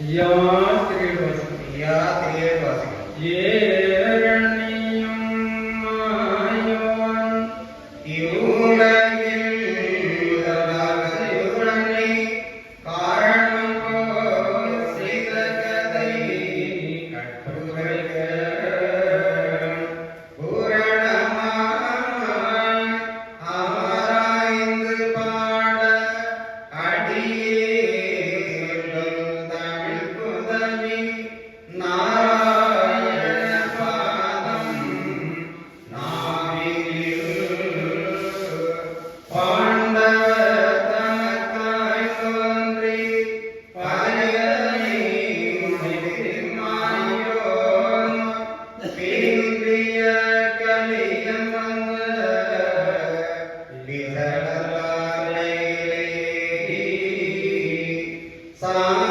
या त्रिवस्त्र या त्रिवस्त्र ये Satanás.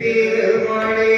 திருமணி